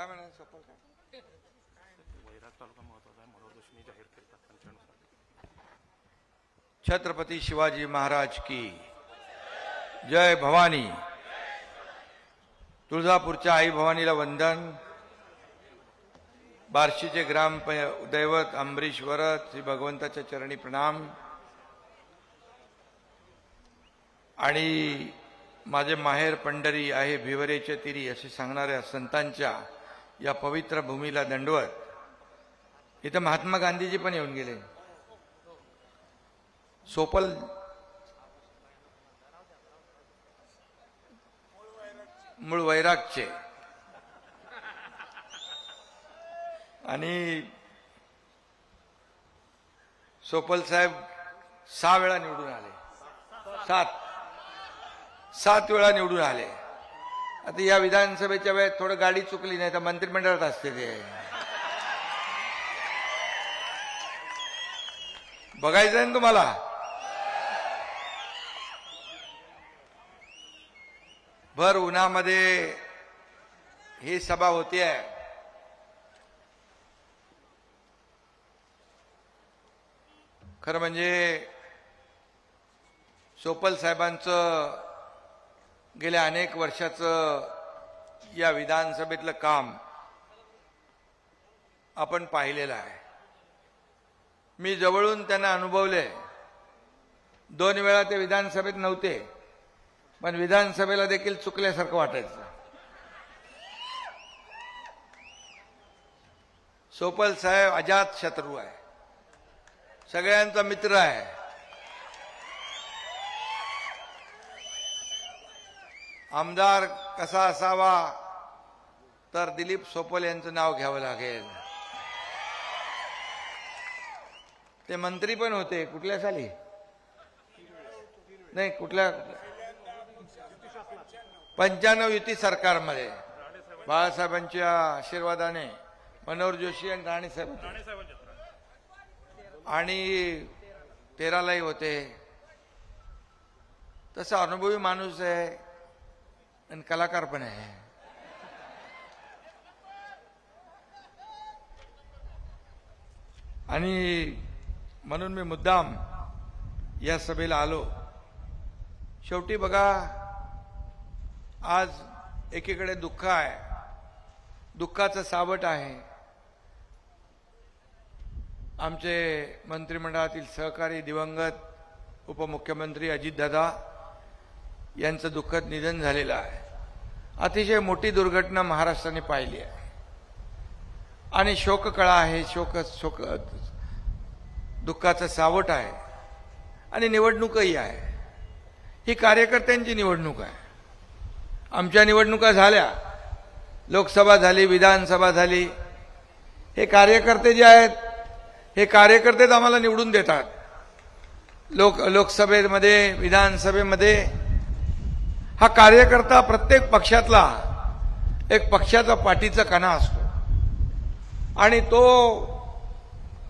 काय म्हणा सोपल काय वैराग तालुका महत्त्वाचा आहे जाहीर केला छत्रपती शिवाजी महाराज की जय भवानी. तुळजापूरच्या आई भवानीला वंदन. बार्शीचे ग्राम दैवत अंबरीश्वरत श्री भगवंताच्या चरणी प्रणाम. आणि माझे माहेर पंढरी आहे भिवरेचे तिरी असे सांगणाऱ्या संतांच्या या पवित्र भूमीला दंडवत. इथं महात्मा गांधीजी पण येऊन गेले. सोपल मूळ वैरागचे. आणि सोपल साहेब सहा वेळा निवडून आले. सात. सात वेळा निवडून आले. आता या विधानसभेच्या वेळेत थोडं गाडी चुकली नाही तर मंत्रिमंडळात असते ते. बघायचं आहे ना तुम्हाला? भर उन्हामध्ये ही सभा होतीये खरं म्हणजे सोपल साहेबांचं गेल्या अनेक वर्षाचं या विधानसभेतलं काम आपण पाहिलेलं आहे. मी जवळून त्यांना अनुभवले दोन वेळा ते विधानसभेत नव्हते पण विधानसभेला देखील चुकल्यासारखं वाटायचं. सोपल साहेब अजात शत्रू आहे. सगळ्यांचा मित्र आहे. आमदार कसा असावा तर दिलीप सोपल यांचं नाव घ्यावं लागेल. ते मंत्री पण होते कुठल्या साली? नाही कुठल्या? पंच्याण्णव युती सरकारमध्ये. बाळासाहेबांच्या आशीर्वादाने मनोहर जोशी आणि राणेसाहेब आणि तेरालाही होते. तसा अनुभवी माणूस आहे. आणि कलाकार पण आहे. आणि म्हणून मी मुद्दाम या सभेला आलो. शेवटी बघा आज एकीकडे दुःख आहे. दुःखाचं सावट आहे. आमचे मंत्रिमंडळातील सहकारी दिवंगत उपमुख्यमंत्री अजितदादा यांचं दुःखद निधन झालेलं आहे. अतिशय मोठी दुर्घटना महाराष्ट्राने पाहिली आहे. आणि शोककळा आहे शोक शोक दुःखाचं सावट आहे. आणि निवडणूकही आहे. ही कार्यकर्त्यांची निवडणूक आहे. आमच्या निवडणुका झाल्या. लोकसभा झाली विधानसभा झाली. हे कार्यकर्ते जे आहेत हे कार्यकर्तेच आम्हाला निवडून देतात. लोक लोकसभेमध्ये विधानसभेमध्ये हा कार्यकर्ता प्रत्येक पक्षातला एक पक्षाचा पाठीचा कणा असतो. आणि तो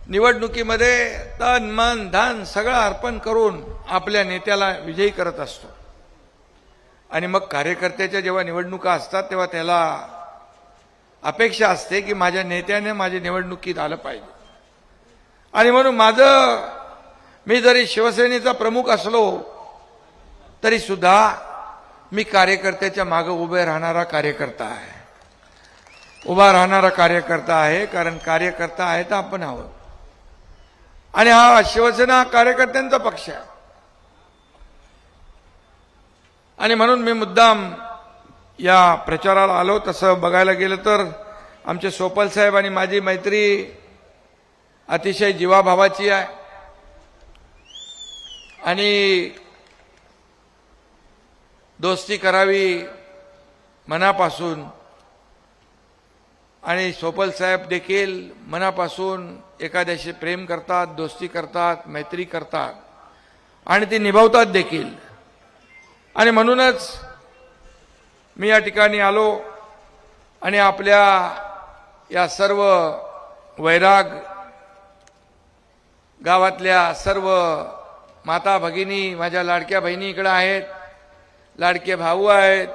निवडणुकीमध्ये तन मन धन सगळं अर्पण करून आपल्या नेत्याला विजयी करत असतो. आणि मग कार्यकर्त्याच्या जेव्हा निवडणुका असतात तेव्हा त्याला अपेक्षा असते की माझ्या नेत्याने माझी निवडणुकीत आलं पाहिजे. आणि म्हणून माझं मी जरी शिवसेनेचा प्रमुख असलो तरी सुद्धा मी कार्यकर्त्याच्या मागं उभे राहणारा कार्यकर्ता आहे. उभा राहणारा कार्यकर्ता आहे कारण कार्यकर्ता आहे तर आपण आहोत. आणि हा शिवसेना कार्यकर्त्यांचा पक्ष आहे. आणि म्हणून मी मुद्दाम या प्रचाराला आलो. तसं बघायला गेलं तर आमचे सोपल साहेब आणि माझी मैत्री अतिशय जीवाभावाची आहे. आणि दोस्ती करावी मनापासून. आणि सोपल साहेब देखील मनापासून एखाद्याशी प्रेम करतात दोस्ती करतात मैत्री करतात. आणि ती निभावतात देखील. आणि म्हणूनच मी या ठिकाणी आलो आणि आपल्या या सर्व वैराग गावातल्या सर्व माता भगिनी माझ्या लाडक्या बहिणी इकडं आहेत. लाडके भाऊ आहेत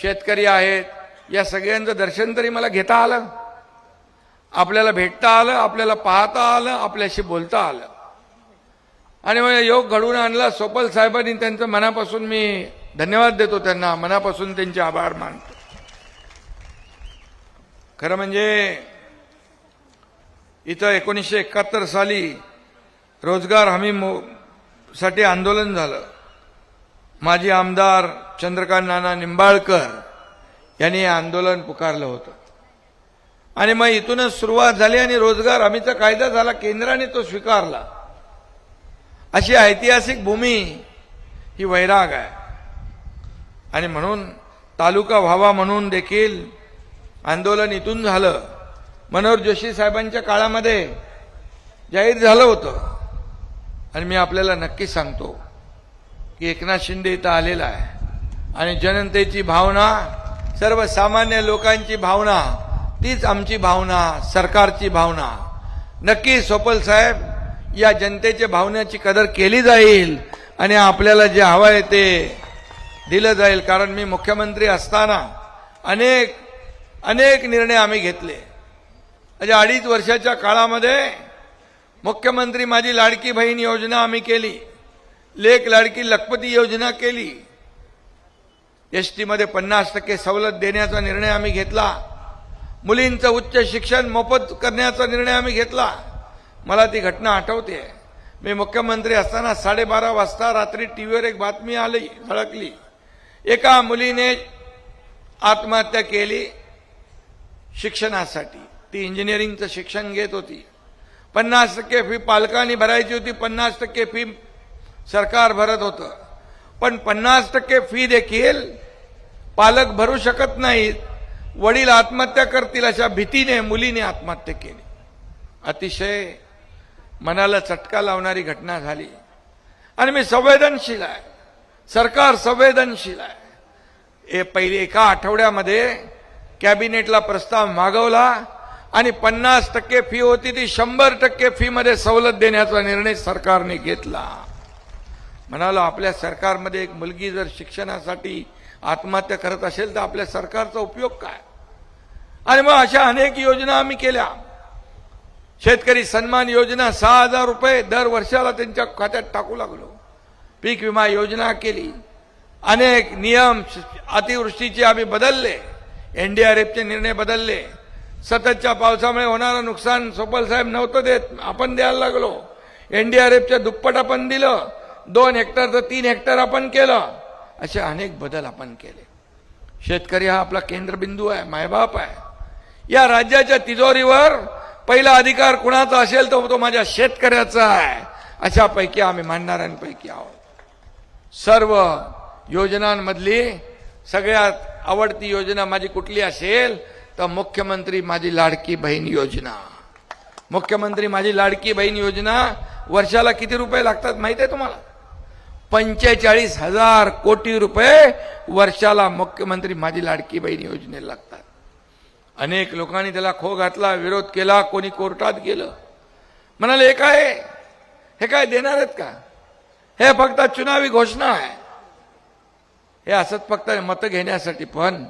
शेतकरी आहेत या सगळ्यांचं दर्शन तरी मला घेता आलं. आपल्याला भेटता आलं आपल्याला पाहता आलं आपल्याशी बोलता आलं. आणि मग योग घडवून आणला सोपल साहेबांनी त्यांचं मनापासून मी धन्यवाद देतो त्यांना. मनापासून त्यांचे आभार मानतो. खरं म्हणजे इथं एकोणीसशे एकाहत्तर साली रोजगार हमी मो- साठी आंदोलन झालं. माजी आमदार चंद्रकांत नाना निंबाळकर यांनी हे आंदोलन पुकारलं होतं. आणि मग इथूनच सुरुवात झाली आणि रोजगार हमीचा कायदा झाला केंद्राने तो स्वीकारला. अशी ऐतिहासिक भूमी ही वैराग आहे. आणि म्हणून तालुका व्हावा म्हणून देखील आंदोलन इथून झालं. मनोहर जोशी साहेबांच्या काळामध्ये जाहीर झालं होतं. आणि मी आपल्याला नक्की सांगतो की एकनाथ शिंदे इथं आलेला आहे. आणि जनतेची भावना सर्वसामान्य लोकांची भावना तीच आमची भावना सरकारची भावना. नक्की सोपल साहेब या जनतेच्या भावनेची कदर केली जाईल आणि आपल्याला जे हवं आहे ते दिलं जाईल. कारण मी मुख्यमंत्री असताना अनेक अनेक निर्णय आम्ही घेतले. म्हणजे अडीच वर्षाच्या काळामध्ये मुख्यमंत्री माझी लाडकी बहीण योजना आम्ही केली. लेख लाडकी लखपती योजना केली. एस टीमध्ये पन्नास टक्के सवलत देण्याचा निर्णय आम्ही घेतला. मुलींचं उच्च शिक्षण मोफत करण्याचा निर्णय आम्ही घेतला. मला ती घटना आठवते. मी मुख्यमंत्री असताना साडेबारा वाजता रात्री टीव्हीवर एक बातमी आली झळकली. एका मुलीने आत्महत्या केली शिक्षणासाठी. ती इंजिनिअरिंगचं शिक्षण घेत होती. पन्नास टक्के फी पालकांनी भरायची होती पन्नास टक्के फी सरकार भरत होतं. पण पन्नास टक्के फी देखील पालक भरू शकत नाहीत. वडील आत्महत्या करतील अशा भीतीने मुलीने आत्महत्या केली. अतिशय मनाला चटका लावणारी घटना झाली. आणि मी संवेदनशील आहे. सरकार संवेदनशील आहे. हे पहिले एका आठवड्यामध्ये कॅबिनेटला प्रस्ताव मागवला आणि पन्नास टक्के फी होती ती शंभर टक्के फीमध्ये सवलत देण्याचा निर्णय सरकारने घेतला. म्हणालो आपल्या सरकारमध्ये एक मुलगी जर शिक्षणासाठी आत्महत्या करत असेल तर आपल्या सरकारचा उपयोग काय? आणि मग अशा अनेक योजना आम्ही केल्या. शेतकरी सन्मान योजना सहा हजार रुपये दर वर्षाला त्यांच्या खात्यात टाकू लागलो. पीक विमा योजना केली. अनेक नियम अतिवृष्टीचे आम्ही बदलले. एनडीआरएफचे निर्णय बदलले. सततच्या पावसामुळे होणारं नुकसान सोपल साहेब नव्हतं देत आपण द्यायला लागलो. एनडीआरएफच्या दुप्पट आपण दिलं. दोन हेक्टर तर तीन हेक्टर आपण केलं. असे अनेक बदल आपण केले. शेतकरी हा आपला केंद्रबिंदू आहे मायबाप आहे. या राज्याच्या तिजोरीवर पहिला अधिकार कुणाचा असेल तर तो माझ्या शेतकऱ्याचा आहे. अशापैकी आम्ही मानणाऱ्यांपैकी आहोत. सर्व योजनांमधली सगळ्यात आवडती योजना माझी कुठली असेल तर मुख्यमंत्री माझी लाडकी बहीण योजना. मुख्यमंत्री माझी लाडकी बहीण योजना वर्षाला किती रुपये लागतात माहिती आहे तुम्हाला? पंचेचाळीस हजार कोटी रुपये वर्षाला मुख्यमंत्री माझी लाडकी बहीण योजनेला लागतात. अनेक लोकांनी त्याला खो घातला विरोध केला कोणी कोर्टात गेलं. म्हणाले हे काय? हे काय देणार आहेत का? हे फक्त चुनावी घोषणा आहे. हे असंच फक्त मतं घेण्यासाठी पण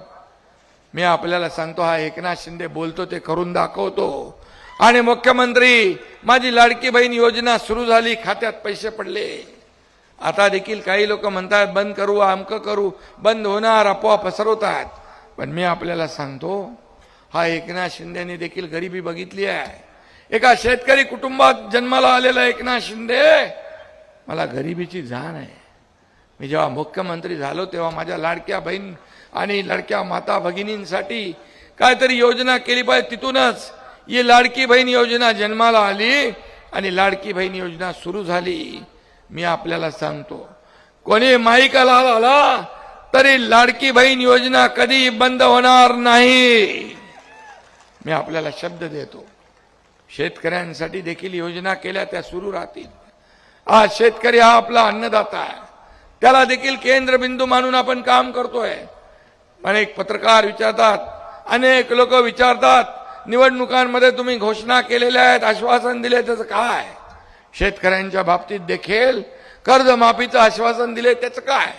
मी आपल्याला सांगतो हा एकनाथ शिंदे बोलतो ते करून दाखवतो. आणि मुख्यमंत्री माझी लाडकी बहीण योजना सुरू झाली खात्यात पैसे पडले. आता देखील काही लोक म्हणतात बंद करू अमकं करू बंद होणार अपोवा पसरवतात. पण मी आपल्याला सांगतो हा एकनाथ शिंदेने देखील गरिबी बघितली आहे. एका शेतकरी कुटुंबात जन्माला आलेला एकनाथ शिंदे मला गरिबीची जाण आहे. मी जेव्हा मुख्यमंत्री झालो तेव्हा माझ्या लाडक्या बहीण आणि लडक्या माता भगिनींसाठी काहीतरी योजना केली पाहिजे. तिथूनच ही लाडकी बहीण योजना जन्माला आली आणि लाडकी बहीण योजना सुरू झाली. मी आपल्याला सांगतो. कोणी माईकाला आला तरी लाडकी बहीण योजना कधी बंद होणार नाही. मी आपल्याला शब्द देतो. शेतकऱ्यांसाठी देखील योजना केल्या त्या सुरू राहतील. आज शेतकरी हा आपला अन्नदाता आहे. त्याला देखील केंद्रबिंदू मानून आपण काम करतोय. अनेक पत्रकार विचारतात अनेक लोक विचारतात निवडणुकांमध्ये तुम्ही घोषणा केलेल्या आहेत आश्वासन दिले त्याचं काय? शेतकऱ्यांच्या बाबतीत देखील कर्जमाफीचं आश्वासन दिले त्याचं काय?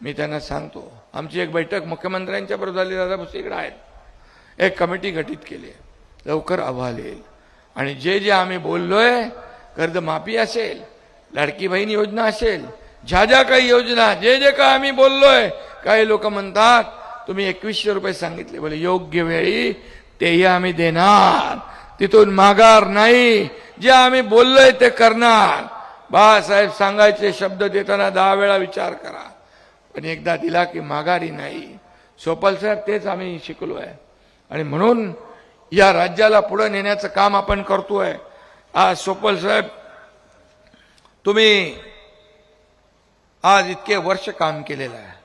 मी त्यांना सांगतो आमची एक बैठक मुख्यमंत्र्यांच्या बरोबर झाली दादा भुसे आहेत. एक कमिटी गठीत केली आहे. लवकर अहवाल येईल. आणि जे जे आम्ही बोललोय कर्जमाफी असेल लाडकी बहीण योजना असेल ज्या ज्या काही योजना जे जे काय आम्ही बोललोय काही लोक म्हणतात तुम्ही एकवीसशे रुपये सांगितले बोले योग्य वेळी तेही आम्ही देणार. तिथून माघार नाही. जे आम्ही बोललोय ते करणार. बाळासाहेब सांगायचे शब्द देताना दहा वेळा विचार करा. पण एकदा दिला की माघारी नाही. सोपल साहेब तेच आम्ही शिकलो आहे आणि म्हणून या राज्याला पुढे नेण्याचं काम आपण करतोय. आज सोपल साहेब तुम्ही आज इतके वर्ष काम केलेलं आहे.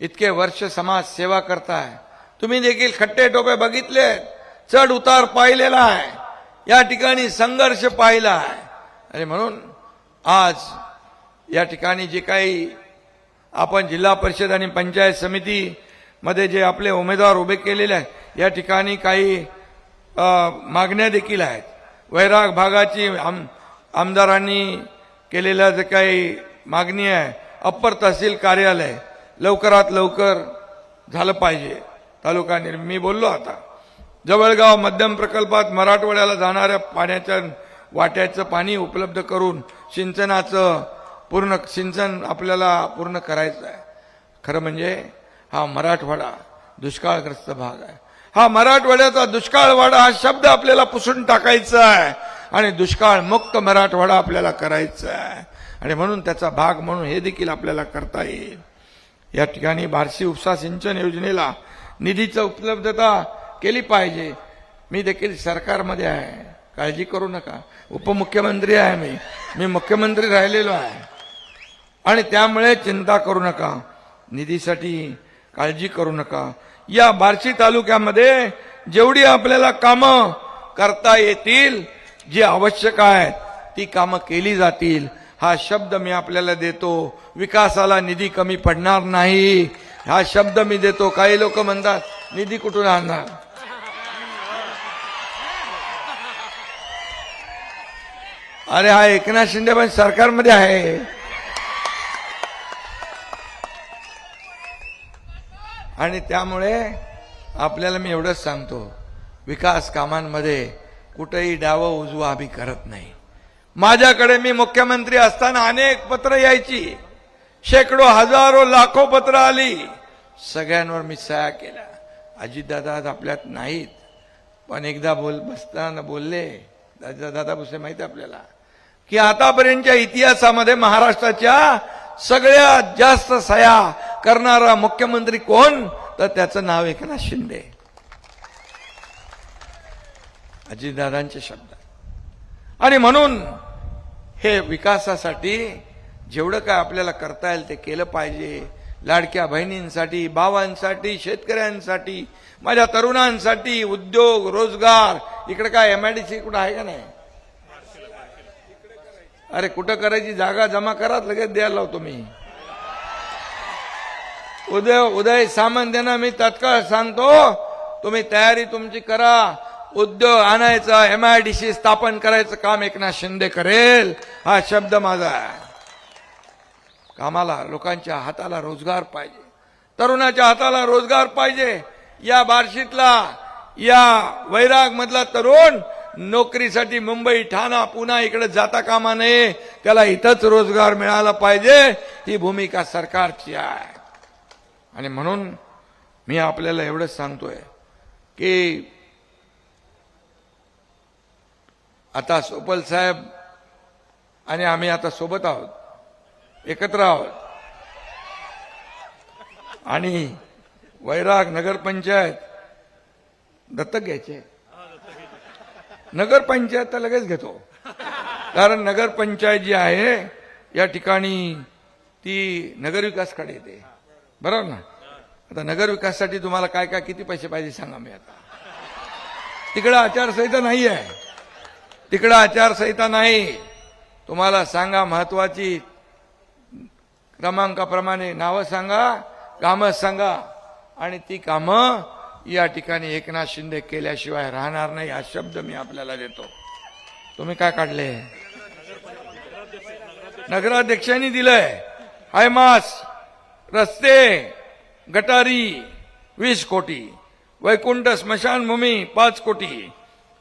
इतके वर्ष समाज सेवा करताय. तुम्ही देखील खट्टे टोपे बघितले चढ उतार पाहिलेला आहे. या ठिकाणी संघर्ष पाहिला आहे. आणि म्हणून आज या ठिकाणी जे काही आपण जिल्हा परिषद आणि पंचायत समितीमध्ये जे आपले उमेदवार उभे केलेले आहेत या ठिकाणी काही मागण्या देखील आहेत. वैराग भागाची आम आमदारांनी केलेल्या जे काही मागणी आहे अप्पर तहसील कार्यालय लवकरात लवकर झालं पाहिजे. तालुका निर्मी बोललो आता. जवळगाव मध्यम प्रकल्पात मराठवाड्याला जाणाऱ्या पाण्याच्या वाट्याचं पाणी उपलब्ध करून सिंचनाचं पूर्ण सिंचन आपल्याला पूर्ण करायचं आहे. खरं म्हणजे हा मराठवाडा दुष्काळग्रस्त भाग आहे. हा मराठवाड्याचा दुष्काळवाडा हा शब्द आपल्याला पुसून टाकायचा आहे आणि दुष्काळ मुक्त मराठवाडा आपल्याला करायचा आहे. आणि म्हणून त्याचा भाग म्हणून हे देखील आपल्याला करता येईल. या ठिकाणी बार्शी उपसा सिंचन योजनेला निधीचं उपलब्धता केली पाहिजे. मी देखील सरकारमध्ये आहे. काळजी करू नका. उपमुख्यमंत्री आहे मी. मी मुख्यमंत्री राहिलेलो आहे. आणि त्यामुळे चिंता करू नका. निधीसाठी काळजी करू नका. या बार्शी तालुक्यामध्ये जेवढी आपल्याला कामं करता येतील जी आवश्यक आहेत ती कामं केली जातील. हा शब्द मी आपल्याला देतो. विकासाला निधी कमी पडणार नाही. हा शब्द मी देतो. काही लोक म्हणतात निधी कुठून आणणार? अरे हा एकनाथ शिंदे पण सरकारमध्ये आहे. आणि त्यामुळे आपल्याला मी एवढंच सांगतो विकास कामांमध्ये कुठेही डावं उजवा आम्ही करत नाही. माझ्याकडे मी मुख्यमंत्री असताना अनेक पत्र यायची. शेकडो हजारो लाखो पत्र आली. सगळ्यांवर मी सह्या केल्या. अजितदादा आज आपल्यात नाहीत. पण एकदा बोल बसताना बोलले. दादा दादा भुसे माहिती आपल्याला. की आतापर्यंतच्या इतिहासामध्ये महाराष्ट्राच्या सगळ्यात जास्त सह्या करणारा मुख्यमंत्री कोण? तर त्याचं नाव एकनाथ शिंदे. अजितदादांचे शब्द. आणि म्हणून हे विकासासाठी जेवढं काय आपल्याला करता येईल ते केलं पाहिजे. लाडक्या बहिणींसाठी भावांसाठी शेतकऱ्यांसाठी माझ्या तरुणांसाठी उद्योग रोजगार. इकडे काय एमआयडीसी कुठं आहे का नाही? अरे कुठं करायची जागा जमा करा लगेच द्यायला लावतो मी. उदय उदय सामंत यांना मी तत्काळ सांगतो. तुम्ही तयारी तुमची करा. उद्योग आणायचा एमआयडीसी स्थापन करायचं काम एकनाथ शिंदे करेल. हा शब्द माझा आहे. कामाला लोकांच्या हाताला रोजगार पाहिजे. तरुणाच्या हाताला रोजगार पाहिजे. या बार्शीतला या वैराग मधला तरुण नोकरीसाठी मुंबई ठाणा पुन्हा इकडे जाता कामा नये. त्याला इथंच रोजगार मिळाला पाहिजे. ही भूमिका सरकारची आहे. आणि म्हणून मी आपल्याला एवढंच सांगतोय की आता सोपल साहेब आणि आम्ही आता सोबत आहोत. एकत्र आहोत. आणि वैराग नगरपंचायत दत्तक घ्यायचे. नगरपंचायत तर लगेच घेतो. कारण नगरपंचायत जी आहे या ठिकाणी ती नगरविकासकडे येते. बरोबर ना? आता नगरविकाससाठी तुम्हाला काय काय किती पैसे पाहिजे सांगा मी आता. तिकडं आचारसंहिता नाही आहे तिकडं आचारसंहिता नाही. तुम्हाला सांगा महत्वाची क्रमांकाप्रमाणे नावं सांगा कामं सांगा आणि ती कामं या ठिकाणी एकनाथ शिंदे केल्याशिवाय राहणार नाही हा शब्द मी आपल्याला देतो. तुम्ही काय काढले? नगराध्यक्षांनी दिलंय. हायमास रस्ते गटारी वीस कोटी. वैकुंठ स्मशानभूमी पाच कोटी.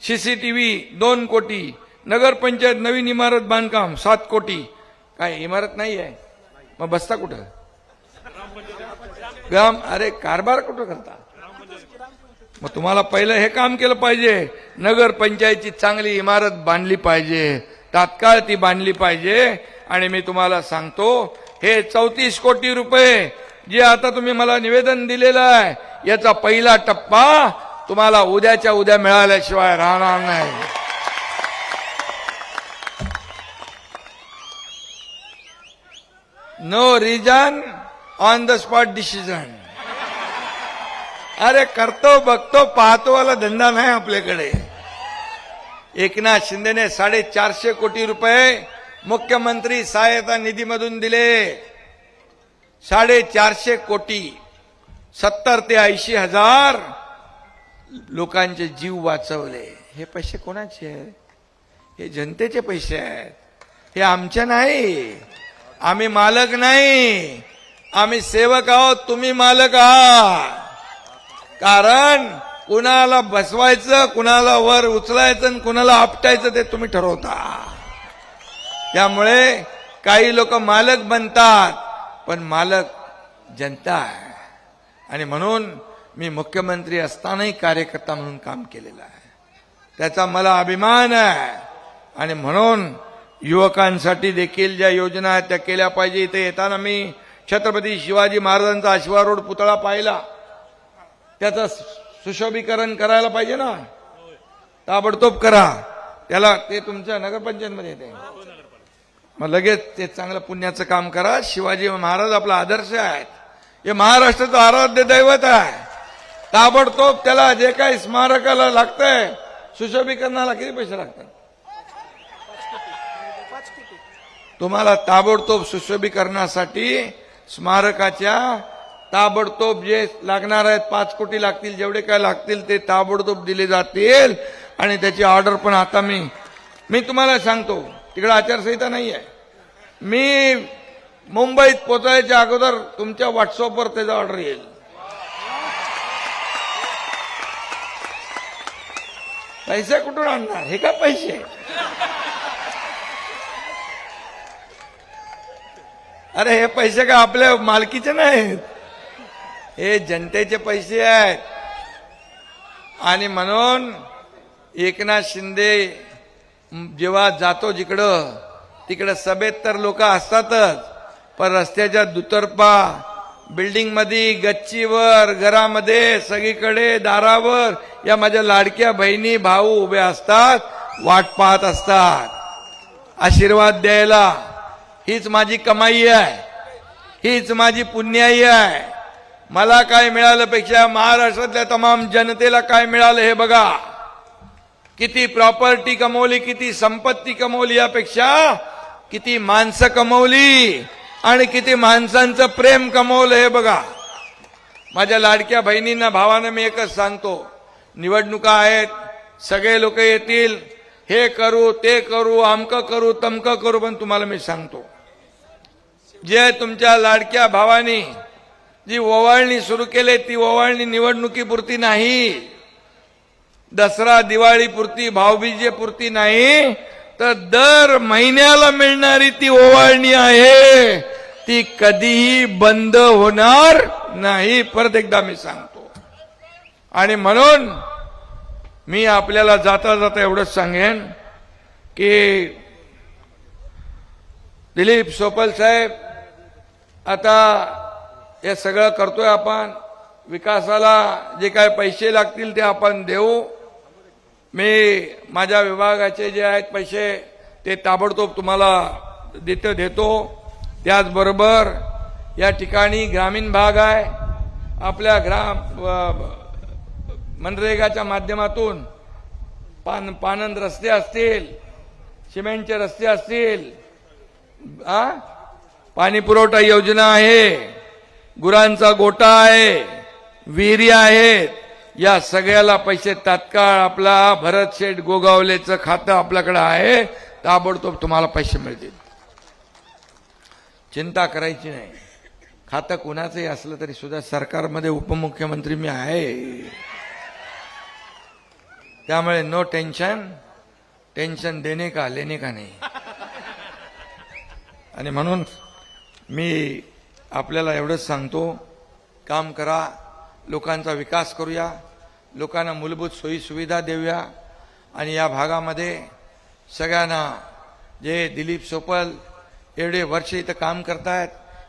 सीसीटीव्ही दोन कोटी. नगरपंचायत नवीन इमारत बांधकाम सात कोटी. काय इमारत नाही आहे मग बसता कुठं? ग्राम अरे कारभार कुठं करता? मग तुम्हाला पहिलं हे काम केलं पाहिजे. नगर पंचायतची चांगली इमारत बांधली पाहिजे. तात्काळ ती बांधली पाहिजे. आणि मी तुम्हाला सांगतो हे चौतीस कोटी रुपये जे आता तुम्ही मला निवेदन दिलेलं आहे याचा पहिला टप्पा तुम्हाला उद्याच्या उद्या मिळाल्याशिवाय राहणार नाही. No reason on the spot decision अरे करतो बघतो पाहतो वाला धंदा नाही आपल्याकडे. एकनाथ शिंदेने साडेचारशे कोटी रुपये मुख्यमंत्री सहायता निधीमधून दिले. साडेचारशे कोटी सत्तर ते ऐंशी हजार लोकांचे जीव वाचवले. हे पैसे कोणाचे आहेत? हे जनतेचे पैसे आहेत. हे आमचे नाही. आम्ही मालक नाही. आम्ही सेवक आहोत तुम्ही मालक आहात. कारण कुणाला बसवायचं कुणाला वर उचलायचं आणि कुणाला आपटायचं ते तुम्ही ठरवता. त्यामुळे काही लोक मालक बनतात पण मालक जनता आहे. आणि म्हणून मी मुख्यमंत्री असतानाही कार्यकर्ता म्हणून काम केलेलं आहे. त्याचा मला अभिमान आहे. आणि म्हणून युवकांसाठी देखील ज्या योजना आहेत त्या केल्या पाहिजे. इथे येताना मी छत्रपती शिवाजी महाराजांचा अश्वारूढ पुतळा पाहिला. त्याचं सुशोभीकरण करायला पाहिजे ना. ताबडतोब करा. त्याला ते तुमच्या नगरपंचायतमध्ये येते. मग लगेच ते चांगलं पुण्याचं काम करा. शिवाजी महाराज आपला आदर्श आहेत. हे महाराष्ट्राचं आराध्य दैवत आहे. ताबडतोब त्याला जे काही स्मारकाला लागतंय सुशोभीकरणाला किती पैसे लागतात? तुम्हाला ताबडतोब सुशोभीकरणासाठी स्मारकाच्या ताबडतोब जे लागणार आहेत पाच कोटी लागतील जेवढे काय लागतील ते ताबडतोब दिले जातील. आणि त्याची ऑर्डर पण आता मी मी तुम्हाला सांगतो तिकडे आचारसंहिता नाही आहे मी मुंबईत पोचायच्या अगोदर तुमच्या व्हॉट्सअपवर त्याचा ऑर्डर येईल. पैसे कुठून आणणार? हे का पैसे? अरे हे पैसे का आपल्या मालकीचे नाहीत? हे जनतेचे पैसे आहेत. आणि म्हणून एकनाथ शिंदे जेव्हा जातो जिकडं तिकडं सभेत तर लोक असतातच पण रस्त्याच्या दुतर्फा बिल्डिंगमध्ये गच्चीवर घरामध्ये सगळीकडे दारावर या माझ्या लाडक्या बहिणी भाऊ उभे असतात वाट पाहत असतात. आशीर्वाद द्यायला हीच माझी कमाई आहे हीच माझी पुण्याई आहे. मला काय मिळाल्यापेक्षा महाराष्ट्रातल्या तमाम जनतेला काय मिळालं हे बघा. किती प्रॉपर्टी कमवली किती संपत्ती कमवली यापेक्षा किती माणसं कमवली आणि किती माणसांचं प्रेम कमवलं हे बघा. माझ्या लाडक्या बहिणींना भावानं मी एकच सांगतो. निवडणुका आहेत सगळे लोक येतील. हे करू ते करू आमकं करू तमकं करू पण तुम्हाला मी सांगतो. जे तुमच्या लाडक्या भावानी जी ओवाळणी सुरू केली ती ओवाळणी निवडणुकीपुरती नाही. दसरा दिवाळीपुरती भाऊबीजेपुरती नाही. तर दर महिन्याला मिळणारी ती ओवाळणी आहे. ती कधीही बंद होणार नाही. परत एकदा मी सांगतो. आणि म्हणून मी आपल्याला जाता जाता एवढंच सांगेन की दिलीप सोपल साहेब आता हे सगळं करतोय आपण. विकासाला जे काय पैसे लागतील ते आपण देऊ. मी माझ्या विभागाचे जे आहेत पैसे ते ताबडतोब तुम्हाला देतं देतो. त्याचबरोबर या ठिकाणी ग्रामीण भाग आहे. आपल्या ग्राम मनरेगाच्या माध्यमातून पान पानंद रस्ते असतील सिमेंटचे रस्ते असतील पाणी पुरवठा योजना आहे. गुरांचा गोटा आहे विहिरी आहेत. या सगळ्याला पैसे तात्काळ आपला भरत शेठ गोगावलेचं खातं आपल्याकडे आहे. ताबडतोब तुम्हाला पैसे मिळतील. चिंता करायची नाही. खातं कोणाचंही असलं तरी सुद्धा सरकारमध्ये उपमुख्यमंत्री मी आहे. त्यामुळे नो टेन्शन टेन्शन देणे का लेणे का नाही. आणि म्हणून मी आपल्याला एवढंच सांगतो काम करा लोकांचा विकास करूया लोकांना मूलभूत सोयीसुविधा देऊया आणि या भागामध्ये सगळ्यांना जे दिलीप सोपल एवढे वर्ष इथं काम करतायत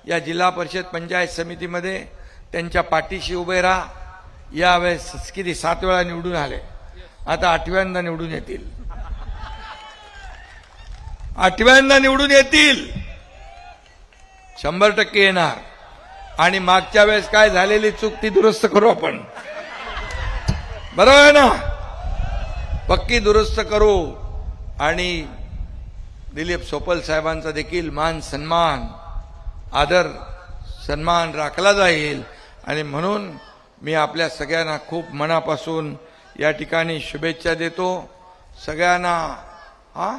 या जिल्हा परिषद पंचायत समितीमध्ये त्यांच्या पाठीशी उभे राहा. यावेळेस किती सात वेळा निवडून आले. आता आठव्यांदा निवडून येतील. आठव्यांदा निवडून येतील. शंभर टक्के येणार. आणि मागच्या वेळेस काय झालेली चूक ती दुरुस्त करू आपण. बरोबर आहे ना? पक्की दुरुस्त करू. आणि दिलीप सोपल साहेबांचा देखील मान सन्मान आदर सन्मान राखला जाईल. आणि म्हणून मी आपल्या सगळ्यांना खूप मनापासून या ठिकाणी शुभेच्छा देतो. सगळ्यांना हा?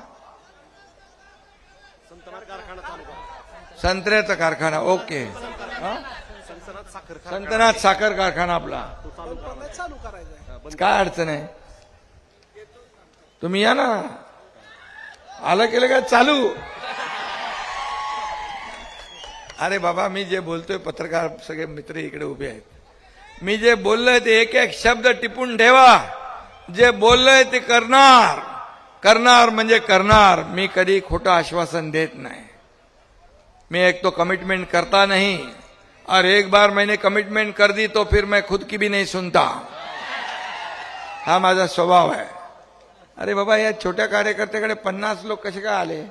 संत्र्याचा कारखाना ओके. हा? संतनाथ साखर कारखाना आपला. चालू काय अडचण आहे? तुम्ही या ना. आलं केलं का? चालू. अरे बाबा मी जे बोलतोय पत्रकार सगळे मित्र इकडे उभे आहेत. मी जे बोललोय ते एक एक शब्द टिपून ठेवा. जे बोललोय ते करणार. करणार म्हणजे करणार. मी कधी खोटं आश्वासन देत नाही. मैं एक तो कमिटमेंट करता नहीं और एक बार मैंने कमिटमेंट कर दी तो फिर मैं खुद की भी नहीं सुनता। हा माझा स्वभाव आहे अरे बाबा या छोट्या कार्यकर्त्याकडे पन्नास लोक कसे काय आले?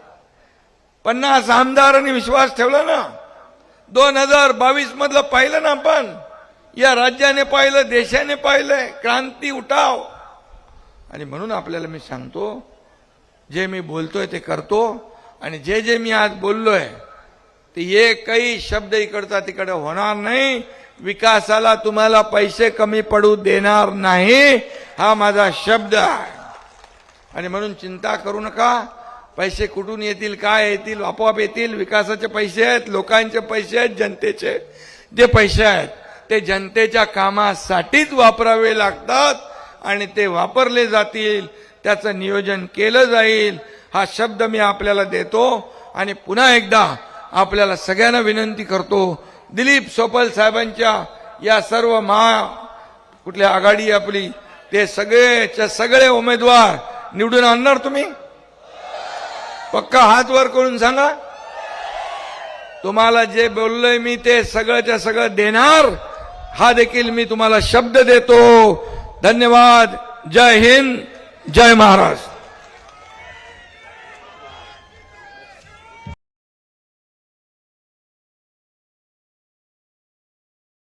पन्नास आमदारांनी विश्वास ठेवला ना? दोन हजार बावीस मधलं पाहिलं ना आपण? या राज्याने पाहिलं देशाने पाहिलंय क्रांती उठाव. आणि म्हणून आपल्याला मी सांगतो जे मी बोलतोय ते करतो आणि जे जे मी आज बोललोय ते एकही शब्द इकडचा तिकडे होणार नाही. विकासाला तुम्हाला पैसे कमी पडू देणार नाही. हा माझा शब्द आहे. आणि म्हणून चिंता करू नका. पैसे कुठून येतील काय येतील आपोआप येतील. विकासाचे पैसे आहेत लोकांचे पैसे आहेत जनतेचे. जे पैसे आहेत ते जनतेच्या कामासाठीच वापरावे लागतात. आणि ते वापरले जातील त्याचं नियोजन केलं जाईल. हा शब्द मी आपल्याला देतो. आणि पुन्हा एकदा आपल्याला सगळ्यांना विनंती करतो. दिलीप सोपल साहेबांच्या या सर्व महा कुठल्या आघाडी आपली ते सगळेच्या सगळे उमेदवार निवडून आणणार तुम्ही? पक्का हात वर करून सांगा. तुम्हाला जे बोललोय मी ते सगळंच्या सगळं देणार. हा देखील मी तुम्हाला शब्द देतो. धन्यवाद. जय हिंद. जय महाराष्ट्र.